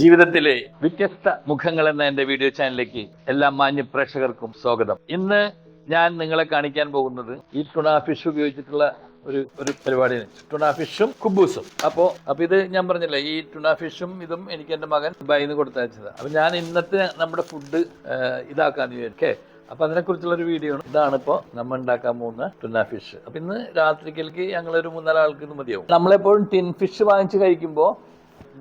ജീവിതത്തിലെ വ്യത്യസ്ത മുഖങ്ങൾ എന്ന എന്റെ വീഡിയോ ചാനലിലേക്ക് എല്ലാ മാന്യ പ്രേക്ഷകർക്കും സ്വാഗതം. ഇന്ന് ഞാൻ നിങ്ങളെ കാണിക്കാൻ പോകുന്നത് ഈ ടുണ ഫിഷ് ഉപയോഗിച്ചിട്ടുള്ള ഒരു ഒരു പരിപാടിയാണ്. ടുണ ഫിഷും കുബൂസും. അപ്പോ അപ്പൊ ഇത് ഞാൻ പറഞ്ഞില്ലേ ഈ ടുണ ഫിഷും ഇതും എനിക്ക് എന്റെ മകൻ ബൈന്ന് കൊടുത്തയച്ചത് അപ്പൊ ഞാൻ ഇന്നത്തെ നമ്മുടെ ഫുഡ് ഇതാക്കാന്ന് വിചാരിക്കേ. അപ്പൊ അതിനെക്കുറിച്ചുള്ള ഒരു വീഡിയോ ആണ്. ഇതാണ് ഇപ്പോൾ നമ്മൾ ഉണ്ടാക്കാൻ പോകുന്ന ടുന്ന ഫിഷ് അപ്പൊ ഇന്ന് രാത്രിക്കലേക്ക് ഞങ്ങൾ ഒരു മൂന്നാൽ ആൾക്ക് ഇത് മതിയാവും. നമ്മളെപ്പോഴും ടിൻ ഫിഷ് വാങ്ങിച്ച് കഴിക്കുമ്പോൾ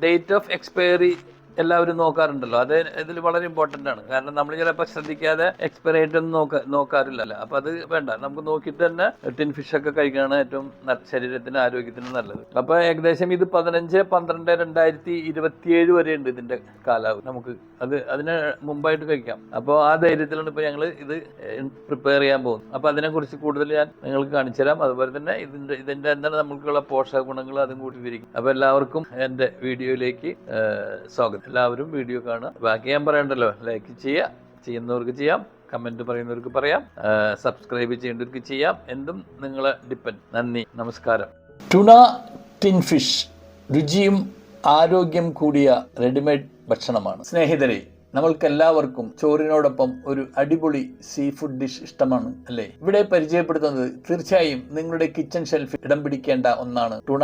date of expiry എല്ലാവരും നോക്കാറുണ്ടല്ലോ. അത് ഇതിൽ വളരെ ഇമ്പോർട്ടന്റ് ആണ്. കാരണം നമ്മൾ ചിലപ്പോൾ ശ്രദ്ധിക്കാതെ എക്സ്പയർ ഡേറ്റ് നോക്ക നോക്കാറില്ലല്ലോ. അപ്പോൾ അത് വേണ്ട. നമുക്ക് നോക്കിയിട്ട് തന്നെ ടിൻ ഫിഷ് ഒക്കെ കഴിക്കുകയാണ് ഏറ്റവും ശരീരത്തിന് ആരോഗ്യത്തിന് നല്ലത്. അപ്പോൾ ഏകദേശം ഇത് പതിനഞ്ച് പന്ത്രണ്ട് രണ്ടായിരത്തി ഇരുപത്തിയേഴ് വരെ ഉണ്ട് ഇതിന്റെ കാലാവധി. നമുക്ക് അത് അതിന് മുമ്പായിട്ട് കഴിക്കാം. അപ്പോൾ ആ ധൈര്യത്തിലാണ് ഇപ്പോൾ ഞങ്ങൾ ഇത് പ്രിപ്പയർ ചെയ്യാൻ പോകുന്നത്. അപ്പോൾ അതിനെക്കുറിച്ച് കൂടുതൽ ഞാൻ നിങ്ങൾക്ക് കാണിച്ചു തരാം. അതുപോലെ തന്നെ ഇതിന്റെ ഇതിന്റെ എന്താണ് നമുക്കുള്ള പോഷക ഗുണങ്ങൾ അതും കൂടി വിരിക്കും അപ്പോൾ എല്ലാവർക്കും എന്റെ വീഡിയോയിലേക്ക് സ്വാഗതം. എല്ലാവരും വീഡിയോ കാണുക. ബാക്കി ഞാൻ പറയണ്ടല്ലോ ലൈക്ക് ചെയ്യുക ചെയ്യുന്നവർക്ക് ചെയ്യാം കമന്റ് പറയുന്നവർക്ക് പറയാം സബ്സ്ക്രൈബ് ചെയ്യേണ്ടവർക്ക് ചെയ്യാം. എന്തും നിങ്ങളെ ഡിപ്പെൻഡ് നന്ദി നമസ്കാരം. ടുണ ടിൻഫിഷ് രുചിയും ആരോഗ്യം കൂടിയ റെഡിമെയ്ഡ് ഭക്ഷണമാണ്. സ്നേഹിതരെ നമ്മൾക്ക് എല്ലാവർക്കും ചോറിനോടൊപ്പം ഒരു അടിപൊളി സീ ഫുഡ് ഡിഷ് ഇഷ്ടമാണ് അല്ലേ? ഇവിടെ പരിചയപ്പെടുത്തുന്നത് തീർച്ചയായും നിങ്ങളുടെ കിച്ചൺ ഷെൽഫിൽ ഇടം പിടിക്കേണ്ട ഒന്നാണ് ടുണ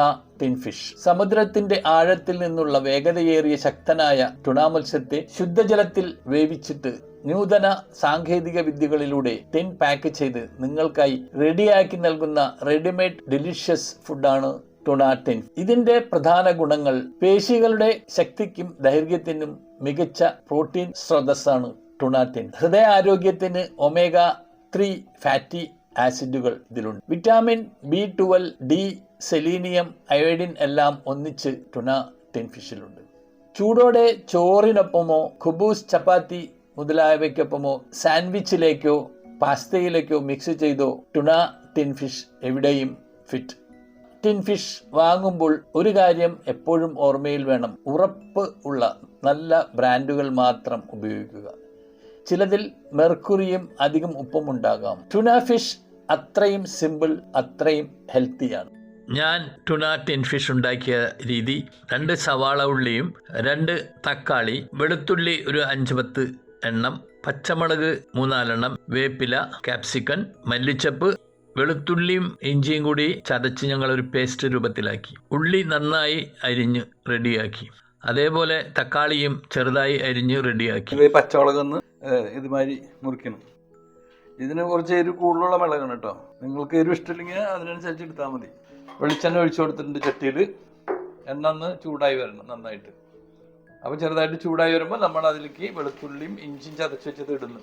ഫിഷ് സമുദ്രത്തിന്റെ ആഴത്തിൽ നിന്നുള്ള വേഗതയേറിയ ശക്തനായ ടുണ മത്സ്യത്തെ ശുദ്ധജലത്തിൽ വേവിച്ചിട്ട് നൂതന സാങ്കേതിക വിദ്യകളിലൂടെ ടിൻ പാക്ക് ചെയ്ത് നിങ്ങൾക്കായി റെഡിയാക്കി നൽകുന്ന റെഡിമെയ്ഡ് ഡെലിഷ്യസ് ഫുഡാണ് ടുണാറ്റിൻ ഇതിന്റെ പ്രധാന ഗുണങ്ങൾ പേശികളുടെ ശക്തിക്കും ദൈർഘ്യത്തിനും മികച്ച പ്രോട്ടീൻ സ്രോതസ്സാണ് ടുണാറ്റിൻ. ഹൃദയാരോഗ്യത്തിന് ഒമേഗ ത്രീ ഫാറ്റി ആസിഡുകൾ ഇതിലുണ്ട്. Vitamin B twelve D selenium iodine എല്ലാം ഒന്നിച്ച് ടൊണാറ്റിൻ ഫിഷിലുണ്ട്. ചൂടോടെ ചോറിനൊപ്പമോ ഖുബൂസ് ചപ്പാത്തി മുതലായവയ്ക്കൊപ്പമോ സാൻഡ്വിച്ചിലേക്കോ പാസ്തയിലേക്കോ മിക്സ് ചെയ്തോ ടുണ ടിൻ ഫിഷ് എവിടെയും ഫിറ്റ് ടിൻ ഫിഷ് വാങ്ങുമ്പോൾ ഒരു കാര്യം എപ്പോഴും ഓർമ്മയിൽ വേണം. ഉറപ്പ് ഉള്ള നല്ല ബ്രാൻഡുകൾ മാത്രം ഉപയോഗിക്കുക. ചിലതിൽ മെർക്കുറിയും അധികം ഉപ്പും ഉണ്ടാകാം. ടുന ഫിഷ് അത്രയും സിമ്പിൾ അത്രയും ഹെൽത്തിയാണ് ഞാൻ ടുന ടിൻ ഫിഷ് ഉണ്ടാക്കിയ രീതി രണ്ട് സവാള ഉള്ളിയും രണ്ട് തക്കാളി വെളുത്തുള്ളി ഒരു അഞ്ച് പത്ത് എണ്ണം പച്ചമുളക് മൂന്നാലെണ്ണം വേപ്പില കാപ്സിക്കൻ മല്ലിച്ചപ്പ് വെളുത്തുള്ളിയും ഇഞ്ചിയും കൂടി ചതച്ച് ഞങ്ങൾ ഒരു പേസ്റ്റ് രൂപത്തിലാക്കി. ഉള്ളി നന്നായി അരിഞ്ഞ് റെഡിയാക്കി. അതേപോലെ തക്കാളിയും ചെറുതായി അരിഞ്ഞ് റെഡിയാക്കി. പച്ചമുളക് ഇതുമാതിരി മുറിക്കണം. ഇതിന് കുറച്ച് എരിവ് കൂടുതലുള്ള മുളകാണ് കേട്ടോ. നിങ്ങൾക്ക് എരിവ് ഇഷ്ടമില്ലെങ്കിൽ അതിനനുസരിച്ച് എടുത്താൽ മതി. വെളിച്ചെണ്ണ ഒഴിച്ചു കൊടുത്തിട്ടുണ്ട് ചട്ടിയിൽ. എണ്ണ ഒന്ന് ചൂടായി വരണം നന്നായിട്ട്. അപ്പോൾ ചെറുതായിട്ട് ചൂടായി വരുമ്പോൾ നമ്മൾ അതിലേക്ക് വെളുത്തുള്ളിയും ഇഞ്ചിയും ചതച്ച് വെച്ചത് ഇടുന്നു.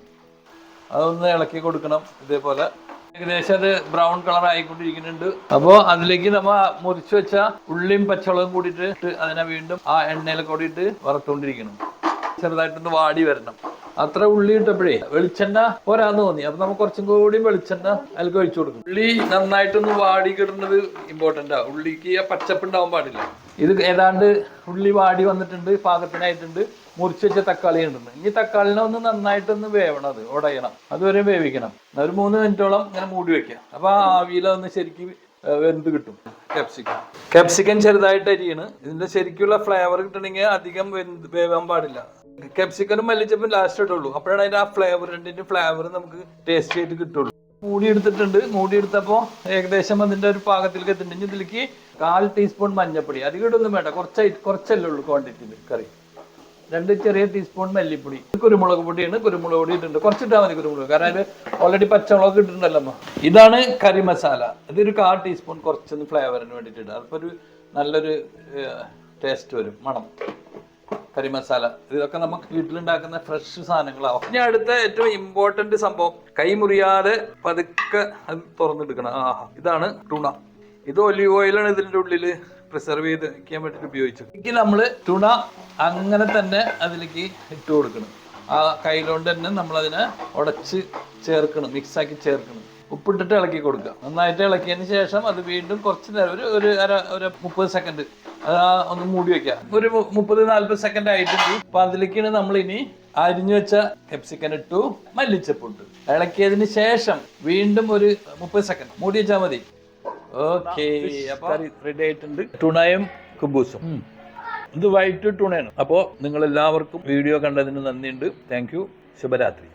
അതൊന്ന് ഇളക്കി കൊടുക്കണം ഇതേപോലെ. ഏകദേശം അത് ബ്രൗൺ കളർ ആയിക്കൊണ്ടിരിക്കുന്നുണ്ട്. അപ്പോൾ അതിലേക്ക് നമ്മ മുറിച്ചു വെച്ച ഉള്ളിയും പച്ചവളവും കൂടിയിട്ട് അതിനെ വീണ്ടും ആ എണ്ണയിൽ കൂടിയിട്ട് വറുത്തുകൊണ്ടിരിക്കണം. ചെറുതായിട്ടൊന്ന് വാടി വരണം. അത്ര ഉള്ളി ഇട്ടപ്പോഴേ വെളിച്ചെണ്ണ പോരാന്ന് തോന്നി. അപ്പൊ നമുക്ക് കുറച്ചും കൂടി വെളിച്ചെണ്ണ അതിലേക്ക് ഒഴിച്ചു കൊടുക്കും. ഉള്ളി നന്നായിട്ടൊന്ന് വാടി കിടുന്നത് ഇമ്പോർട്ടന്റ് ആ. ഉള്ളിക്ക് ആ പച്ചപ്പ് ഉണ്ടാവാൻ പാടില്ല. ഇത് ഏതാണ്ട് ഉള്ളി വാടി വന്നിട്ടുണ്ട് പാകത്തിനായിട്ടുണ്ട്. മുറിച്ച് വെച്ച തക്കാളി ഉണ്ടെന്ന്. ഇനി തക്കാളിനെ ഒന്ന് നന്നായിട്ടൊന്ന് വേവണം അത് ഉടയണം അതുവരെ വേവിക്കണം. ഒരു മൂന്ന് മിനിറ്റോളം ഇങ്ങനെ മൂടി വെക്കാം. അപ്പൊ ആ ആവിയിലൊന്ന് ശരിക്കും വെന്ത് കിട്ടും. കാപ്സിക്കൻ കാപ്സിക്കൻ ചെറുതായിട്ട് അരിയാണ്. ഇതിന്റെ ശരിക്കുള്ള ഫ്ലേവർ കിട്ടണമെങ്കിൽ അധികം വെന്ത് വേവാൻ പാടില്ല. കാപ്സിക്കനും മല്ലിച്ചപ്പും ലാസ്റ്റ് ഇട്ടുള്ളൂ അപ്പോഴാണ് അതിന്റെ ആ ഫ്ലേവർ രണ്ടിന്റെ ഫ്ലേവർ നമുക്ക് ടേസ്റ്റ് ആയിട്ട് കിട്ടുള്ളൂ. മൂടി എടുത്തിട്ടുണ്ട്. മൂടി എടുത്തപ്പോൾ ഏകദേശം അതിന്റെ ഒരു പാകത്തിലേക്ക് എത്തിണ്ടെങ്കിൽ ഇതിലേക്ക് കാൽ ടീസ്പൂൺ മഞ്ഞപ്പൊടി. അധികം ഇടൊന്നും വേണ്ട. കുറച്ചായി കുറച്ചല്ലേ ഉള്ളൂ ക്വാണ്ടിറ്റിയിൽ കറി. രണ്ട് ചെറിയ ടീസ്പൂൺ മല്ലിപ്പൊടി. കുരുമുളക് പൊടിയാണ് കുരുമുളക് പൊടി ഇട്ടിട്ടുണ്ട്. കുറച്ചിട്ടാൽ മതി കുരുമുളക്. കാരണം അതിൽ ഓൾറെഡി പച്ചമുളക് ഇട്ടിട്ടുണ്ടല്ലോ. ഇതാണ് കറി മസാല. ഇതൊരു കാ ടീസ്പൂൺ കുറച്ചൊന്ന് ഫ്ലേവറിന് വേണ്ടിയിട്ടുണ്ട് അപ്പോൾ ഒരു നല്ലൊരു ടേസ്റ്റ് വരും. മണം. കറി മസാല. ഇതൊക്കെ നമുക്ക് വീട്ടിലുണ്ടാക്കുന്ന ഫ്രഷ് സാധനങ്ങളാവും. ഇനി അടുത്ത ഏറ്റവും ഇമ്പോർട്ടന്റ് സംഭവം. കൈ മുറിയാതെ പതുക്കെ തുറന്നെടുക്കണം ആ ഇതാണ് ടൂണ ഇത് ഒലിവ് ഓയിലാണ് ഇതിന്റെ ഉള്ളിൽ. പ്രിസർവ് ചെയ്ത് വെക്കാൻ വേണ്ടിട്ട് ഉപയോഗിച്ചു എനിക്ക് നമ്മൾ തുണ അങ്ങനെ തന്നെ അതിലേക്ക് ഇട്ട് കൊടുക്കണം. ആ കയ്യിലോണ്ട് തന്നെ നമ്മൾ അതിനെ ഉടച്ച് ചേർക്കണം മിക്സ് ആക്കി ചേർക്കണം. ഉപ്പിട്ടിട്ട് ഇളക്കി കൊടുക്കുക. നന്നായിട്ട് ഇളക്കിയതിന് ശേഷം അത് വീണ്ടും കുറച്ച് നേരം ഒരു ഒരു അര ഒരു മുപ്പത് സെക്കൻഡ് അത് ഒന്ന് മൂടി വെക്കുക. ഒരു മുപ്പത് നാല്പത് സെക്കൻഡ് ആയിട്ടുണ്ട്. അപ്പൊ അതിലേക്കാണ് നമ്മൾ ഇനി അരിഞ്ഞു വെച്ച കെപ്സിക്കൻ ഇട്ടു മല്ലിച്ചപ്പ് ഇട്ടു. ഇളക്കിയതിന് ശേഷം വീണ്ടും ഒരു മുപ്പത് സെക്കൻഡ് മൂടി വെച്ചാൽ മതി. ഓക്കെ അപ്പൊ റെഡി ആയിട്ടുണ്ട്. ടുണയും കുബൂസും. ഇത് വൈറ്റ് ടുണയാണ് അപ്പോൾ നിങ്ങൾ എല്ലാവർക്കും വീഡിയോ കണ്ടതിന് നന്ദിയുണ്ട്. താങ്ക് യു ശുഭരാത്രി.